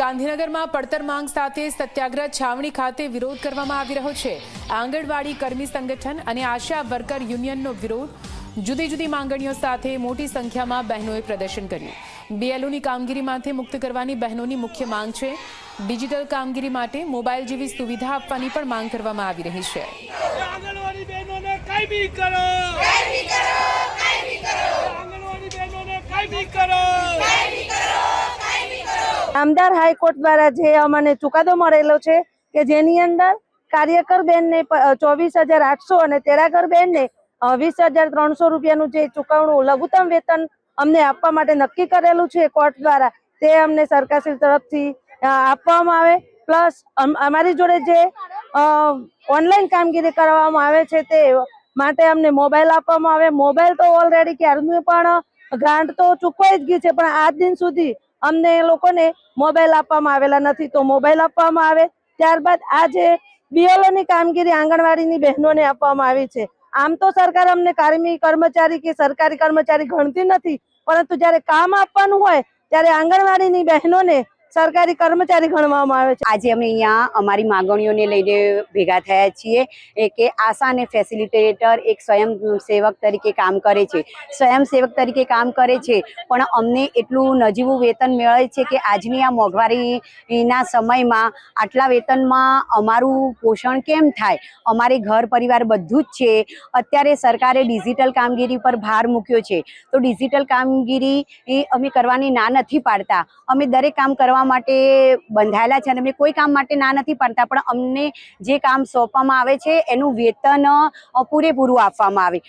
ગાંધીનગરમાં પડતર માંગ સાથે સત્યાગ્રહ છાવણી ખાતે વિરોધ કરવામાં આવી રહ્યો છે. આંગણવાડી કર્મી સંગઠન અને આશા વર્કર યુનિયનનો વિરોધ. જુદી જુદી માંગણીઓ સાથે મોટી સંખ્યામાં બહેનોએ પ્રદર્શન કર્યું. બીએલઓની કામગીરીમાંથી મુક્ત કરવાની બહેનોની મુખ્ય માંગ છે. ડિજિટલ કામગીરી માટે મોબાઈલ જેવી સુવિધા આપવાની પણ માંગ કરવામાં આવી રહી છે આંગણવાડી બહેનોને કાયમી કરો કાયમી કરો કાયમી કરો આંગણવાડી બહેનોને કાયમી કરો નામદાર હાઈકોર્ટ દ્વારા જે અમને ચુકાદો મળેલો છે કે જેની અંદર કાર્યકર બેનને ચોવીસ હજાર આઠસો અને તેરાગર બેનને વીસ હજાર ત્રણસો રૂપિયાનું જે ચુકવણું લઘુત્તમ વેતન અમને આપવા માટે નક્કી કરેલું છે કોર્ટ દ્વારા, તે અમને સરકારશ્રી તરફથી આપવામાં આવે. પ્લસ અમારી જોડે જે ઓનલાઈન કામગીરી કરવામાં આવે છે તે માટે અમને મોબાઈલ આપવામાં આવે. મોબાઈલ તો ઓલરેડી ક્યારનું પણ ગ્રાન્ટ તો ચૂકવાઈ જ ગઈ છે, પણ આજ દિન સુધી અમને એ લોકોને મોબાઈલ આપવામાં આવેલા નથી. તો મોબાઈલ આપવામાં આવે ત્યારબાદ આ જે BLO કામગીરી આંગણવાડીની બહેનોને આપવામાં આવી છે. આમ તો સરકાર અમને કાર્મી કર્મચારી કે સરકારી કર્મચારી ગણતી નથી. પરંતુ જ્યારે કામ આપવાનું હોય, ત્યારે આંગણવાડીની બહેનોને સરકારી કર્મચારી ગણવામાં આવે છે. આજે અમે અહીંયા અમારી માંગણીઓને લઈને ભેગા થયા છીએ કે આશા અને ફેસિલિટેટર એક સ્વયં સેવક તરીકે કામ કરે છે. સ્વયંસેવક તરીકે કામ કરે છે, પણ અમને એટલું નજીવું વેતન મળે છે કે આજની આ મોંઘવારીના સમયમાં આટલા વેતનમાં અમારું પોષણ કેમ થાય? અમારે ઘર પરિવાર બધું જ છે. અત્યારે સરકારે ડિજિટલ કામગીરી પર ભાર મૂક્યો છે. તો ડિજિટલ કામગીરી અમે કરવાની ના નથી પાડતા. અમે દરેક કામ કરવા માટે બંધાયેલા છે અને અમે કોઈ કામ માટે ના નથી પાડતા, પણ અમને જે કામ સોંપવામાં આવે છે, એનું વેતન પૂરેપૂરું આપવામાં આવે.